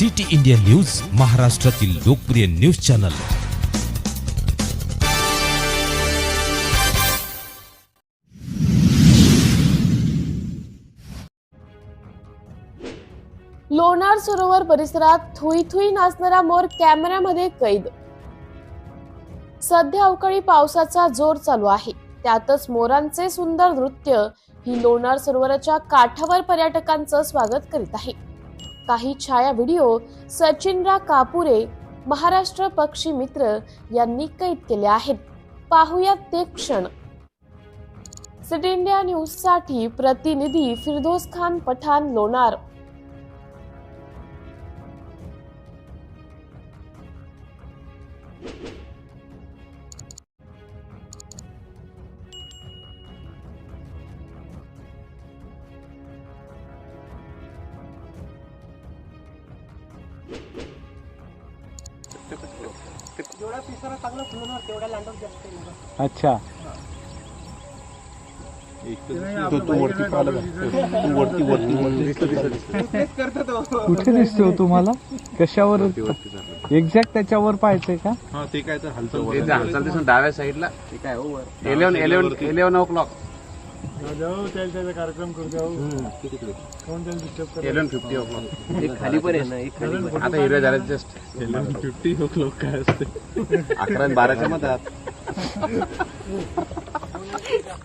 City India news महाराष्ट्रातील लोकप्रिय news channel. Lonar सरोवर परिसरात थुई थुई नाचणारा मोर कॅमेऱ्यामध्ये कैद. सध्या अवकाळी पावसाचा जोर चालू आहे. त्यातच मोरांचे सुंदर नृत्य ही लोणार सरोवराच्या काठावर पर्यटकांचं स्वागत करीत आहे. काही छाया व्हिडिओ सचिनरा कापुरे महाराष्ट्र पक्षी मित्र यांनी कैद केले आहेत. पाहुयात ते क्षण. सिटी इंडिया न्यूजसाठी प्रतिनिधी फिरदोस खान पठाण लोणार. जेवढा पिसारा चांगला फुलवणार तेवढ्या लँडवर जास्त येणार अच्छा. तो तू वरती पाहिलं का? तू वरती वरती वरती. तेच करतो तो. कुठे दिसतो तुम्हाला? कशावर? एक्झॅक्ट त्याच्यावर पाहायचंय का? हा ते काय तर हालचाल ते हालचाल दिसून डाव्या साईडला eleven eleven eleven o'clock fifty o'clock खाली पण आहे ना एक खाली पण. आता हिरव्या झाल्या जस्ट फिफ्टी लोक काय असते अकरा आणि बाराच्या मध्ये आहात.